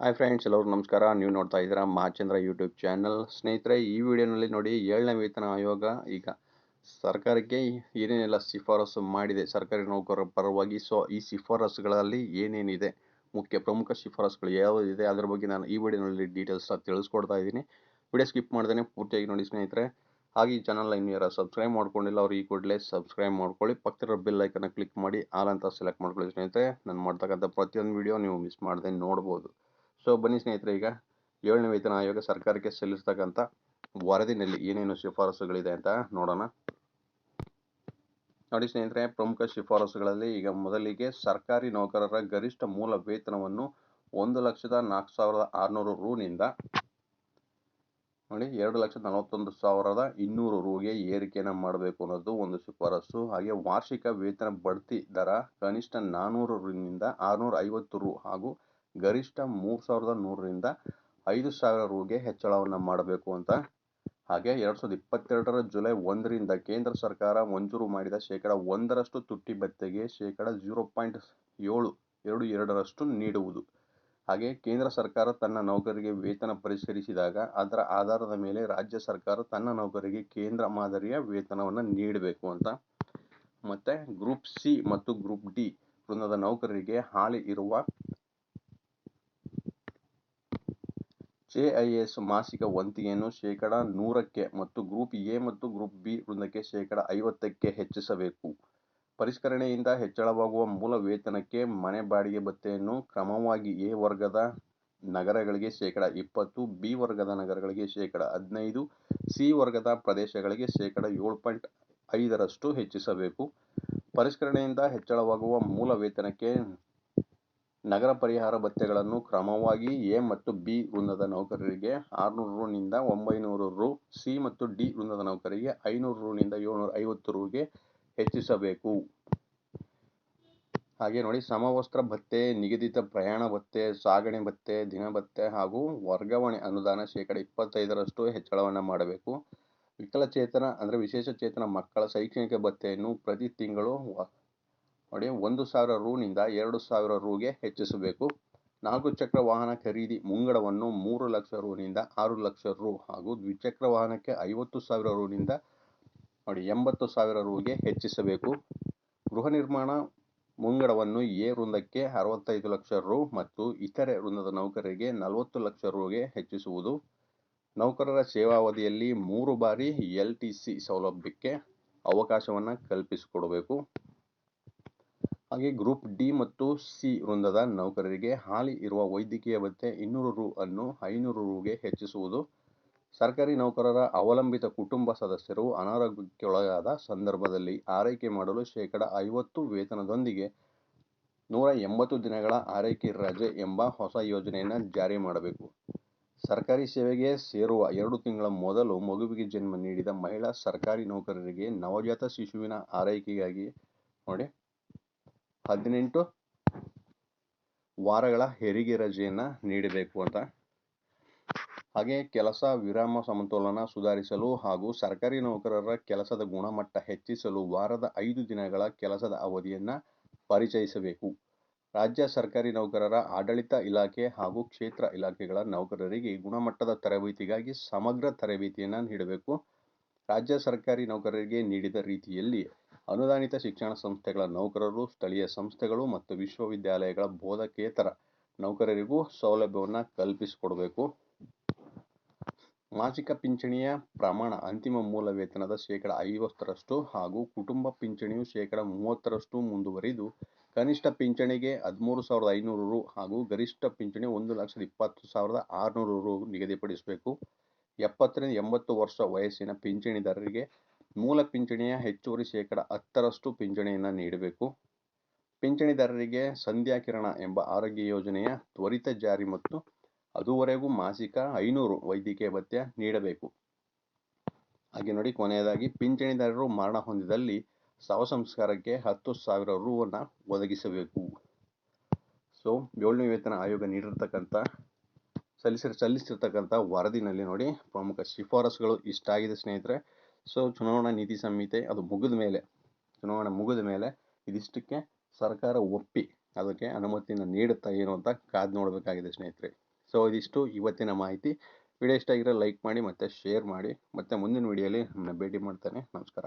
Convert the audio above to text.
Hi friends ಎಲ್ಲರೂ ನಮಸ್ಕಾರ. ನೀವು ನೋಡ್ತಾ ಇದ್ದೀರಾ ಮಾಚಂದ್ರ ಯೂಟ್ಯೂಬ್ ಚಾನಲ್ ಸ್ನೇಹಿತರೆ, ಈ ವಿಡಿಯೋನಲ್ಲಿ ನೋಡಿ ಏಳನೇ ವೇತನ ಆಯೋಗ ಈಗ ಸರ್ಕಾರಕ್ಕೆ ಏನೇನೆಲ್ಲ ಶಿಫಾರಸು ಮಾಡಿದೆ. ಸರ್ಕಾರಿ ನೌಕರರ ಪರವಾಗಿ ಸೊ, ಈ ಶಿಫಾರಸುಗಳಲ್ಲಿ ಏನೇನಿದೆ? ಮುಖ್ಯ ಪ್ರಮುಖ ಶಿಫಾರಸುಗಳು ಯಾವುದಿದೆ? ಅದರ ಬಗ್ಗೆ ನಾನು ಈ ವಿಡಿಯೋನಲ್ಲಿ ಡೀಟೇಲ್ಸ್ ತಿಳಿಸ್ಕೊಡ್ತಾ ಇದ್ದೀನಿ. ವಿಡಿಯೋ ಸ್ಕಿಪ್ ಮಾಡ್ದೇನೆ ಪೂರ್ತಿಯಾಗಿ ನೋಡಿ ಸ್ನೇಹಿತರೆ. ಹಾಗೆ ಈ ಚಾನಲ್ ಇನ್ನು ಯಾರು ಸಬ್ಸ್ಕ್ರೈಬ್ ಮಾಡ್ಕೊಂಡಿಲ್ಲ ಅವ್ರು ಈ ಕೂಡಲೇ ಸಬ್ಸ್ಕ್ರೈಬ್ ಮಾಡ್ಕೊಳ್ಳಿ. ಪಕ್ಕದ ಬೆಲ್ ಐಕನ್ನ ಕ್ಲಿಕ್ ಮಾಡಿ, ಆಲ್ ಅಂತ ಸೆಲೆಕ್ಟ್ ಮಾಡ್ಕೊಳ್ಳಿ ಸ್ನೇಹಿತರೆ. ನಾನು ಮಾಡ್ತಕ್ಕಂಥ ಪ್ರತಿಯೊಂದು ವಿಡಿಯೋ ನೀವು ಮಿಸ್ ಮಾಡದೆ ನೋಡ್ಬೋದು. ಸೊ ಬನ್ನಿ ಸ್ನೇಹಿತರೆ, ಈಗ ಏಳನೇ ವೇತನ ಆಯೋಗ ಸರ್ಕಾರಕ್ಕೆ ಸಲ್ಲಿಸ್ತಕ್ಕಂಥ ವರದಿನಲ್ಲಿ ಏನೇನು ಶಿಫಾರಸುಗಳಿದೆ ಅಂತ ನೋಡೋಣ. ನೋಡಿ ಸ್ನೇಹಿತರೆ, ಪ್ರಮುಖ ಶಿಫಾರಸುಗಳಲ್ಲಿ ಈಗ ಮೊದಲಿಗೆ ಸರ್ಕಾರಿ ನೌಕರರ ಗರಿಷ್ಠ ಮೂಲ ವೇತನವನ್ನು ಒಂದು ಲಕ್ಷದ ನಾಲ್ಕು ಸಾವಿರದ ಆರುನೂರು ರೂನಿಂದ ನೋಡಿ ಎರಡು ಲಕ್ಷದ ನಲವತ್ತೊಂದು ಸಾವಿರದ ಇನ್ನೂರು ರೂಗೆ ಏರಿಕೆಯನ್ನು ಮಾಡಬೇಕು ಅನ್ನೋದು ಒಂದು ಶಿಫಾರಸು. ಹಾಗೆ ವಾರ್ಷಿಕ ವೇತನ ಬಡ್ತಿ ದರ ಕನಿಷ್ಠ ನಾನ್ನೂರು ರೂನಿಂದ ಆರುನೂರ ಐವತ್ತು ರು ಹಾಗೂ ಗರಿಷ್ಠ ಮೂರು ಸಾವಿರದ ನೂರರಿಂದ ಐದು ಸಾವಿರ ರೂಗೆ ಹೆಚ್ಚಳವನ್ನು ಮಾಡಬೇಕು ಅಂತ. ಹಾಗೆ ಎರಡು ಸಾವಿರದ ಇಪ್ಪತ್ತೆರಡರ ಜುಲೈ ಒಂದರಿಂದ ಕೇಂದ್ರ ಸರ್ಕಾರ ಮಂಜೂರು ಮಾಡಿದ ಶೇಕಡ ಒಂದರಷ್ಟು ತುಟ್ಟಿ ಭತ್ಯೆಗೆ ಶೇಕಡ ಜೀರೋ ಪಾಯಿಂಟ್ ಏಳು ಎರಡು ಎರಡರಷ್ಟು ನೀಡುವುದು. ಹಾಗೆ ಕೇಂದ್ರ ಸರ್ಕಾರ ತನ್ನ ನೌಕರಿಗೆ ವೇತನ ಪರಿಷ್ಕರಿಸಿದಾಗ ಅದರ ಆಧಾರದ ಮೇಲೆ ರಾಜ್ಯ ಸರ್ಕಾರ ತನ್ನ ನೌಕರಿಗೆ ಕೇಂದ್ರ ಮಾದರಿಯ ವೇತನವನ್ನು ನೀಡಬೇಕು ಅಂತ. ಮತ್ತು ಗ್ರೂಪ್ ಸಿ ಮತ್ತು ಗ್ರೂಪ್ ಡಿ ವೃಂದದ ನೌಕರರಿಗೆ ಹಾಲಿ ಇರುವ ಜೆಐಎಸ್ ಮಾಸಿಕ ವಂತಿಗೆಯನ್ನು ಶೇಕಡ ನೂರಕ್ಕೆ ಮತ್ತು ಗ್ರೂಪ್ ಎ ಮತ್ತು ಗ್ರೂಪ್ ಬಿ ವೃಂದಕ್ಕೆ ಶೇಕಡ ಐವತ್ತಕ್ಕೆ ಹೆಚ್ಚಿಸಬೇಕು. ಪರಿಷ್ಕರಣೆಯಿಂದ ಹೆಚ್ಚಳವಾಗುವ ಮೂಲ ವೇತನಕ್ಕೆ ಮನೆ ಬಾಡಿಗೆ ಭತ್ತೆಯನ್ನು ಕ್ರಮವಾಗಿ ಎ ವರ್ಗದ ನಗರಗಳಿಗೆ ಶೇಕಡ ಇಪ್ಪತ್ತು, ಬಿ ವರ್ಗದ ನಗರಗಳಿಗೆ ಶೇಕಡ ಹದಿನೈದು, ಸಿ ವರ್ಗದ ಪ್ರದೇಶಗಳಿಗೆ ಶೇಕಡ ಏಳು ಪಾಯಿಂಟ್ ಐದರಷ್ಟು ಹೆಚ್ಚಿಸಬೇಕು. ಪರಿಷ್ಕರಣೆಯಿಂದ ಹೆಚ್ಚಳವಾಗುವ ಮೂಲ ವೇತನಕ್ಕೆ ನಗರ ಪರಿಹಾರ ಭತ್ಯೆಗಳನ್ನು ಕ್ರಮವಾಗಿ ಎ ಮತ್ತು ಬಿ ವೃಂದದ ನೌಕರರಿಗೆ ಆರುನೂರು ರುನಿಂದ ಒಂಬೈನೂರು ರು, ಸಿ ಮತ್ತು ಡಿ ವೃಂದದ ನೌಕರರಿಗೆ ಐನೂರು ರುನಿಂದ ಏಳ್ನೂರ ಐವತ್ತು ರುಗೆ ಹೆಚ್ಚಿಸಬೇಕು. ಹಾಗೆ ನೋಡಿ, ಸಮವಸ್ತ್ರ ಭತ್ತೆ ನಿಗದಿತ ಪ್ರಯಾಣ ಭತ್ತೆ ಸಾಗಣೆ ಭತ್ತೆ ದಿನ ಭತ್ಯೆ ಹಾಗೂ ವರ್ಗಾವಣೆ ಅನುದಾನ ಶೇಕಡ ಇಪ್ಪತ್ತೈದರಷ್ಟು ಹೆಚ್ಚಳವನ್ನು ಮಾಡಬೇಕು. ವಿಕಲಚೇತನ ಅಂದರೆ ವಿಶೇಷ ಚೇತನ ಮಕ್ಕಳ ಶೈಕ್ಷಣಿಕ ಭತ್ತೆಯನ್ನು ಪ್ರತಿ ತಿಂಗಳು ನೋಡಿ, ಒಂದು ಸಾವಿರ ರೂನಿಂದ ಎರಡು ಸಾವಿರ ರೂಗೆ ಹೆಚ್ಚಿಸಬೇಕು. ನಾಲ್ಕು ಚಕ್ರ ವಾಹನ ಖರೀದಿ ಮುಂಗಡವನ್ನು ಮೂರು ಲಕ್ಷ ರೂನಿಂದ ಆರು ಲಕ್ಷ ರು ಹಾಗೂ ದ್ವಿಚಕ್ರ ವಾಹನಕ್ಕೆ ಐವತ್ತು ಸಾವಿರ ರೂನಿಂದ ನೋಡಿ, ಎಂಬತ್ತು ಸಾವಿರ ರೂಗೆ ಹೆಚ್ಚಿಸಬೇಕು. ಗೃಹ ನಿರ್ಮಾಣ ಮುಂಗಡವನ್ನು ಎ ವೃಂದಕ್ಕೆ ಅರವತ್ತೈದು ಲಕ್ಷ ರು ಮತ್ತು ಇತರೆ ವೃಂದದ ನೌಕರರಿಗೆ ನಲವತ್ತು ಲಕ್ಷ ರೂಗೆ ಹೆಚ್ಚಿಸುವುದು. ನೌಕರರ ಸೇವಾವಧಿಯಲ್ಲಿ ಮೂರು ಬಾರಿ ಎಲ್ ಟಿ ಸಿ ಸೌಲಭ್ಯಕ್ಕೆ ಅವಕಾಶವನ್ನು ಕಲ್ಪಿಸಿಕೊಡಬೇಕು. ಹಾಗೆ ಗ್ರೂಪ್ ಡಿ ಮತ್ತು ಸಿ ವೃಂದದ ನೌಕರರಿಗೆ ಹಾಲಿ ಇರುವ ವೈದ್ಯಕೀಯ ಭತ್ಯೆ ಇನ್ನೂರು ರು ಅನ್ನು ಐನೂರು ರುಗೆ ಹೆಚ್ಚಿಸುವುದು. ಸರ್ಕಾರಿ ನೌಕರರ ಅವಲಂಬಿತ ಕುಟುಂಬ ಸದಸ್ಯರು ಅನಾರೋಗ್ಯಕ್ಕೊಳಗಾದ ಸಂದರ್ಭದಲ್ಲಿ ಆರೈಕೆ ಮಾಡಲು ಶೇಕಡ ಐವತ್ತು ವೇತನದೊಂದಿಗೆ ನೂರ ಎಂಬತ್ತು ದಿನಗಳ ಆರೈಕೆ ರಜೆ ಎಂಬ ಹೊಸ ಯೋಜನೆಯನ್ನು ಜಾರಿ ಮಾಡಬೇಕು. ಸರ್ಕಾರಿ ಸೇವೆಗೆ ಸೇರುವ ಎರಡು ತಿಂಗಳ ಮೊದಲು ಮಗುವಿಗೆ ಜನ್ಮ ನೀಡಿದ ಮಹಿಳಾ ಸರ್ಕಾರಿ ನೌಕರರಿಗೆ ನವಜಾತ ಶಿಶುವಿನ ಆರೈಕೆಗಾಗಿ ನೋಡಿ. ಹದಿನೆಂಟು ವಾರಗಳ ಹೆರಿಗೆ ರಜೆಯನ್ನು ನೀಡಬೇಕು ಅಂತ. ಹಾಗೆ ಕೆಲಸ ವಿರಾಮ ಸಮತೋಲನ ಸುಧಾರಿಸಲು ಹಾಗೂ ಸರ್ಕಾರಿ ನೌಕರರ ಕೆಲಸದ ಗುಣಮಟ್ಟ ಹೆಚ್ಚಿಸಲು ವಾರದ ಐದು ದಿನಗಳ ಕೆಲಸದ ಅವಧಿಯನ್ನು ಪರಿಚಯಿಸಬೇಕು. ರಾಜ್ಯ ಸರ್ಕಾರಿ ನೌಕರರ ಆಡಳಿತ ಇಲಾಖೆ ಹಾಗೂ ಕ್ಷೇತ್ರ ಇಲಾಖೆಗಳ ನೌಕರರಿಗೆ ಗುಣಮಟ್ಟದ ತರಬೇತಿಗಾಗಿ ಸಮಗ್ರ ತರಬೇತಿಯನ್ನು ನೀಡಬೇಕು. ರಾಜ್ಯ ಸರ್ಕಾರಿ ನೌಕರರಿಗೆ ನೀಡಿದ ರೀತಿಯಲ್ಲಿ ಅನುದಾನಿತ ಶಿಕ್ಷಣ ಸಂಸ್ಥೆಗಳ ನೌಕರರು, ಸ್ಥಳೀಯ ಸಂಸ್ಥೆಗಳು ಮತ್ತು ವಿಶ್ವವಿದ್ಯಾಲಯಗಳ ಬೋಧಕೇತರ ನೌಕರರಿಗೂ ಸೌಲಭ್ಯವನ್ನು ಕಲ್ಪಿಸಿಕೊಡಬೇಕು. ಮಾಸಿಕ ಪಿಂಚಣಿಯ ಪ್ರಮಾಣ ಅಂತಿಮ ಮೂಲ ವೇತನದ ಶೇಕಡ ಐವತ್ತರಷ್ಟು ಹಾಗೂ ಕುಟುಂಬ ಪಿಂಚಣಿಯು ಶೇಕಡ ಮೂವತ್ತರಷ್ಟು ಮುಂದುವರಿದು, ಕನಿಷ್ಠ ಪಿಂಚಣಿಗೆ ಹದಿಮೂರು ಸಾವಿರದ ಐನೂರು ರು ಹಾಗೂ ಗರಿಷ್ಠ ಪಿಂಚಣಿ ಒಂದು ಲಕ್ಷದ ಇಪ್ಪತ್ತು ಸಾವಿರದ ಆರುನೂರು ರು ನಿಗದಿಪಡಿಸಬೇಕು. ಎಪ್ಪತ್ತರಿಂದ ಎಂಬತ್ತು ವರ್ಷ ವಯಸ್ಸಿನ ಪಿಂಚಣಿದಾರರಿಗೆ ಮೂಲ ಪಿಂಚಣಿಯ ಹೆಚ್ಚುವರಿ ಶೇಕಡ ಹತ್ತರಷ್ಟು ಪಿಂಚಣಿಯನ್ನು ನೀಡಬೇಕು. ಪಿಂಚಣಿದಾರರಿಗೆ ಸಂಧ್ಯಾ ಕಿರಣ ಎಂಬ ಆರೋಗ್ಯ ಯೋಜನೆಯ ತ್ವರಿತ ಜಾರಿ ಮತ್ತು ಅದುವರೆಗೂ ಮಾಸಿಕ ಐನೂರು ವೈದ್ಯಕೀಯ ಭತ್ಯೆ ನೀಡಬೇಕು. ಹಾಗೆ ನೋಡಿ, ಕೊನೆಯದಾಗಿ ಪಿಂಚಣಿದಾರರು ಮರಣ ಹೊಂದಿದಲ್ಲಿ ಶವ ಸಂಸ್ಕಾರಕ್ಕೆ ಹತ್ತು ಸಾವಿರ ರುವನ್ನು ಒದಗಿಸಬೇಕು. ಸೊ ಏಳನೇ ವೇತನ ಆಯೋಗ ನೀಡಿರ್ತಕ್ಕಂಥ ಸಲ್ಲಿಸಿ ಸಲ್ಲಿಸಿರ್ತಕ್ಕಂಥ ವರದಿನಲ್ಲಿ ನೋಡಿ, ಪ್ರಮುಖ ಶಿಫಾರಸುಗಳು ಇಷ್ಟ ಆಗಿದೆ ಸ್ನೇಹಿತರೆ. ಸೊ ಚುನಾವಣಾ ನೀತಿ ಸಂಹಿತೆ ಅದು ಮುಗಿದ ಮೇಲೆ, ಚುನಾವಣೆ ಮುಗಿದ ಮೇಲೆ ಇದಿಷ್ಟಕ್ಕೆ ಸರ್ಕಾರ ಒಪ್ಪಿ ಅದಕ್ಕೆ ಅನುಮತಿಯನ್ನು ನೀಡುತ್ತಾ ಏನು ಅಂತ ಕಾದು ನೋಡಬೇಕಾಗಿದೆ ಸ್ನೇಹಿತರೆ. ಸೊ ಇದಿಷ್ಟು ಇವತ್ತಿನ ಮಾಹಿತಿ. ವಿಡಿಯೋ ಇಷ್ಟ ಆಗಿರೋ ಲೈಕ್ ಮಾಡಿ ಮತ್ತು ಶೇರ್ ಮಾಡಿ. ಮತ್ತು ಮುಂದಿನ ವಿಡಿಯೋಲಿ ನಮ್ಮನ್ನ ಭೇಟಿ ಮಾಡ್ತಾನೆ. ನಮಸ್ಕಾರ.